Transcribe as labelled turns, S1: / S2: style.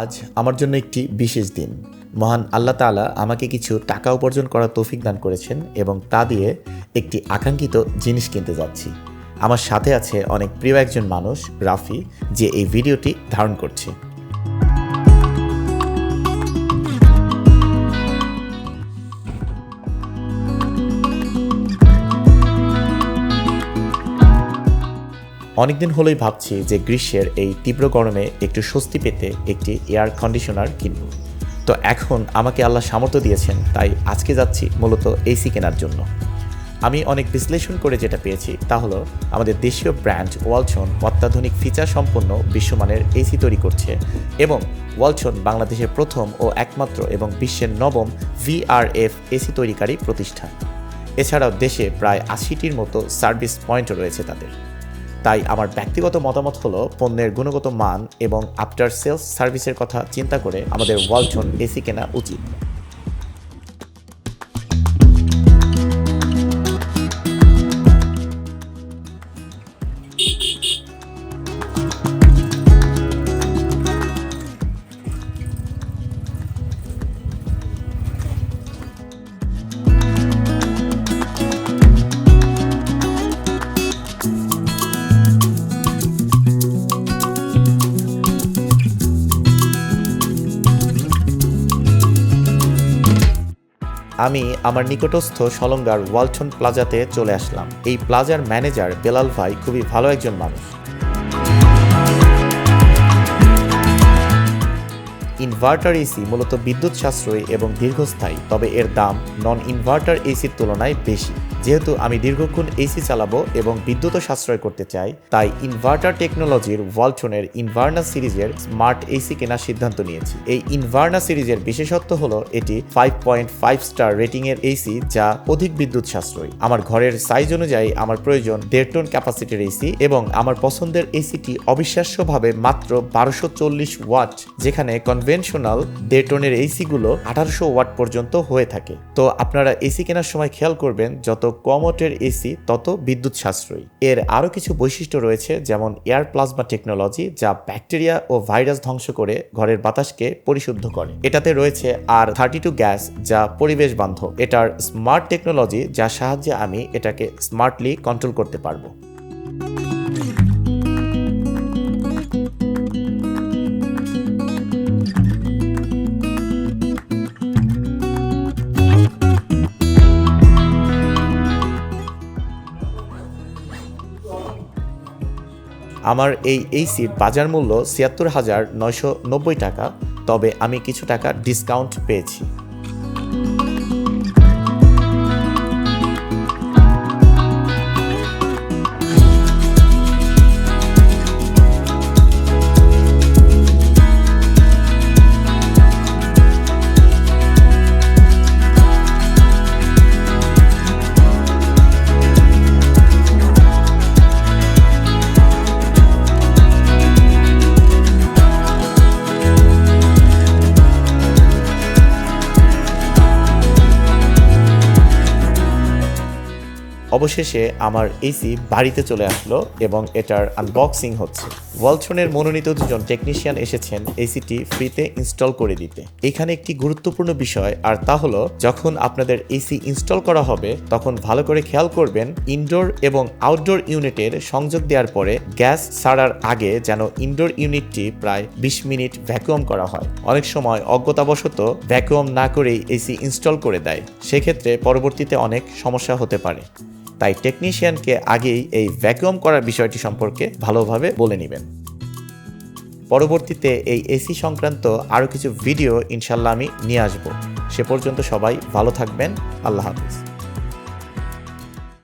S1: আজ আমার জন্য একটি বিশেষ দিন। মহান আল্লাহ তালা আমাকে কিছু টাকা উপার্জন করার তৌফিক দান করেছেন এবং তা দিয়ে একটি আকাঙ্ক্ষিত জিনিস কিনতে যাচ্ছি। আমার সাথে আছে অনেক প্রিয় একজন মানুষ, রাফি, যে এই ভিডিওটি ধারণ করছে। অনেকদিন হলোই ভাবছি যে গ্রীষ্মের এই তীব্র গরমে একটু স্বস্তি পেতে একটি এয়ার কন্ডিশনার কিনব। তো এখন আমাকে আল্লাহ সামর্থ্য দিয়েছেন, তাই আজকে যাচ্ছি মূলত এসি কেনার জন্য। আমি অনেক বিশ্লেষণ করে যেটা পেয়েছি তা হলো, আমাদের দেশীয় ব্র্যান্ড ওয়ালছন অত্যাধুনিক ফিচার সম্পন্ন বিশ্বমানের এসি তৈরি করছে এবং ওয়ালছন বাংলাদেশের প্রথম ও একমাত্র এবং বিশ্বের নবম ভিআরএফ এসি তৈরিকারী প্রতিষ্ঠান। এছাড়াও দেশে প্রায় আশিটির মতো সার্ভিস পয়েন্টও রয়েছে তাদের। তাই আমার ব্যক্তিগত মতামত হলো পণ্যের গুণগত মান এবং আফটার সেলস সার্ভিসের কথা চিন্তা করে আমাদের ওয়ালটন এসি কেনা উচিত। আমি আমার নিকটস্থ সলঙ্গার ওয়ালটন প্লাজাতে চলে আসলাম। এই প্লাজার ম্যানেজার বেলাল ভাই খুবই ভালো একজন মানুষ। ইনভার্টার এসি মূলত বিদ্যুৎ সাশ্রয়ী এবং দীর্ঘস্থায়ী, তবে এর দাম নন ইনভার্টার এসির তুলনায় বেশি। যেহেতু আমি দীর্ঘক্ষণ এসি চালাবো এবং বিদ্যুৎও সাশ্রয় করতে চাই, তাই ইনভার্টার টেকনোলজির ওয়ালটনের ইনভার্না সিরিজের স্মার্ট এসি কেনার সিদ্ধান্ত নিয়েছি। এই ইনভার্না সিরিজের বিশেষত্ব হলো এটি five point five star rating এর এসি যা অধিক বিদ্যুৎ সাশ্রয়ী। আমার ঘরের সাইজ অনুযায়ী আমার প্রয়োজন দেড় টন ক্যাপাসিটির এসি এবং আমার পছন্দের এসিটি অবিশ্বাস্যভাবে মাত্র বারোশো চল্লিশ ওয়াট, যেখানে কনভেনশনাল দেড় টনের এসিগুলো আঠারোশো ওয়াট পর্যন্ত হয়ে থাকে। তো আপনারা এসি কেনার সময় খেয়াল করবেন, যত কম ওয়াটের এসি তত বিদ্যুৎ সাশ্রয়ী এর আরও কিছু বৈশিষ্ট্য রয়েছে, যেমন এয়ার প্লাজমা টেকনোলজি, যা ব্যাকটেরিয়া ও ভাইরাস ধ্বংস করে ঘরের বাতাসকে পরিশুদ্ধ করে। এটাতে রয়েছে আর থার্টি টু গ্যাস, যা পরিবেশ বান্ধব। এটার স্মার্ট টেকনোলজি, যার সাহায্যে আমি এটাকে স্মার্টলি কন্ট্রোল করতে পারব। আমার এই এইসির বাজার মূল্য ছিয়াত্তর হাজার নয়শো নব্বই টাকা, তবে আমি কিছু টাকা ডিসকাউন্ট পেয়েছি। অবশেষে আমার এসি বাড়িতে চলে আসলো এবং এটার আনবক্সিং হচ্ছে। ওয়ালটনের মনোনীত দুজন টেকনিশিয়ান এসেছেন এসিটি ফ্রিতে ইনস্টল করে দিতে। এখানে একটি গুরুত্বপূর্ণ বিষয়, আর তা হলো, যখন আপনাদের এসি ইনস্টল করা হবে, তখন ভালো করে খেয়াল করবেন ইনডোর এবং আউটডোর ইউনিটের সংযোগ দেওয়ার পরে গ্যাস ছাড়ার আগে যেন ইনডোর ইউনিটটি প্রায় বিশ মিনিট ভ্যাকুয়াম করা হয়। অনেক সময় অজ্ঞতাবশত ভ্যাকুয়াম না করেই এসি ইনস্টল করে দেয়। সেক্ষেত্রে পরবর্তীতে অনেক সমস্যা হতে পারে। তাই টেকনিশিয়ানকে আগেই এই ভ্যাকুয়াম করার বিষয়টি সম্পর্কে ভালোভাবে বলে নেবেন। পরবর্তীতে এই এসি সংক্রান্ত আরও কিছু ভিডিও ইনশাল্লাহ আমি নিয়ে আসব। সে পর্যন্ত সবাই ভালো থাকবেন। আল্লাহ হাফিজ।